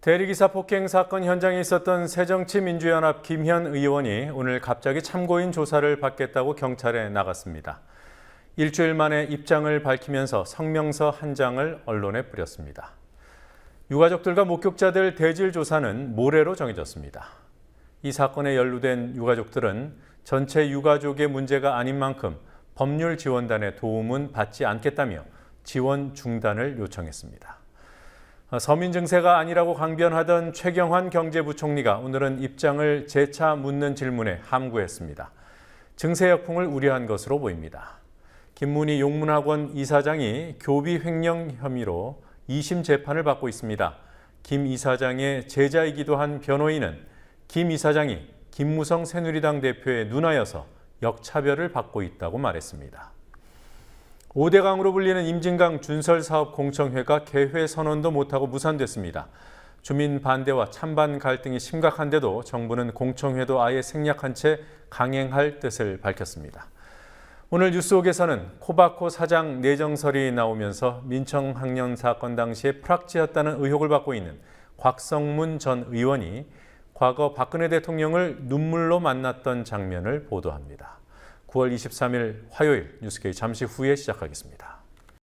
대리기사 폭행 사건 현장에 있었던 새정치민주연합 김현 의원이 오늘 갑자기 참고인 조사를 받겠다고 경찰에 나갔습니다. 일주일 만에 입장을 밝히면서 성명서 한 장을 언론에 뿌렸습니다. 유가족들과 목격자들 대질 조사는 모레로 정해졌습니다. 이 사건에 연루된 유가족들은 전체 유가족의 문제가 아닌 만큼 법률 지원단의 도움은 받지 않겠다며 지원 중단을 요청했습니다. 서민 증세가 아니라고 강변하던 최경환 경제부총리가 오늘은 입장을 재차 묻는 질문에 함구했습니다. 증세 역풍을 우려한 것으로 보입니다. 김문희 용문학원 이사장이 교비 횡령 혐의로 2심 재판을 받고 있습니다. 김 이사장의 제자이기도 한 변호인은 김 이사장이 김무성 새누리당 대표의 누나여서 역차별을 받고 있다고 말했습니다. 5대강으로 불리는 임진강 준설사업 공청회가 개회 선언도 못하고 무산됐습니다. 주민 반대와 찬반 갈등이 심각한데도 정부는 공청회도 아예 생략한 채 강행할 뜻을 밝혔습니다. 오늘 뉴스옥에서는 코바코 사장 내정설이 나오면서 민청 학년 사건 당시에 프락지였다는 의혹을 받고 있는 곽성문 전 의원이 과거 박근혜 대통령을 눈물로 만났던 장면을 보도합니다. 9월 23일 화요일 뉴스케이 잠시 후에 시작하겠습니다.